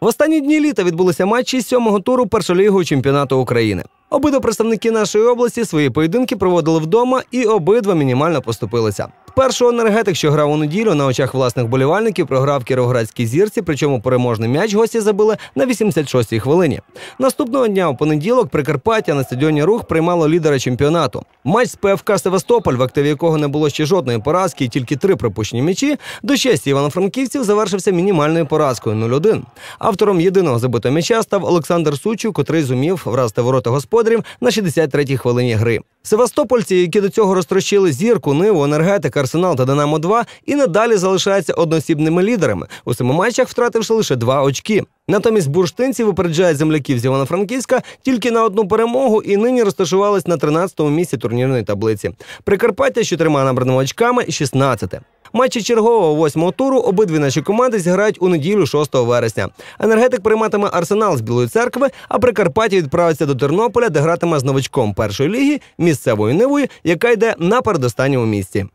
В останні дні літа відбулися матчі сьомого туру першолігового чемпіонату України. Обидва представники нашої області свої поєдинки проводили вдома і обидва мінімально поступилися. Першого енергетик, що грав у неділю на очах власних болівальників, програв кіровоградській зірці, причому переможний м'яч гості забили на 86-й хвилині. Наступного дня у понеділок Прикарпаття на стадіоні Рух приймало лідера чемпіонату. Матч з ПФК Севастополь, в активі якого не було ще жодної поразки і тільки три пропущені м'ячі, до честі івано-франківців завершився мінімальною поразкою 0-1. Автором єдиного забитого м'яча став Олександр Сучів, котрий зумів вразити ворота господарів на 63-й хвилині гри. Севастопольці, які до цього розтрощили зірку, ниву, енергетик, арсенал та Динамо 2 і надалі залишаються одноосібними лідерами. У семи матчах втративши лише два очки. Натомість бурштинці випереджають земляків з Івано-Франківська тільки на одну перемогу і нині розташувались на 13-му місці турнірної таблиці. Прикарпаття з чотирма набраними очками 16-те. Матчі чергового восьмого туру обидві наші команди зіграють у неділю 6 вересня. Енергетик прийматиме арсенал з Білої церкви, а Прикарпаття відправиться до Тернополя, де гратиме з новичком першої ліги місцевою нивою, яка йде на передостанньому місці.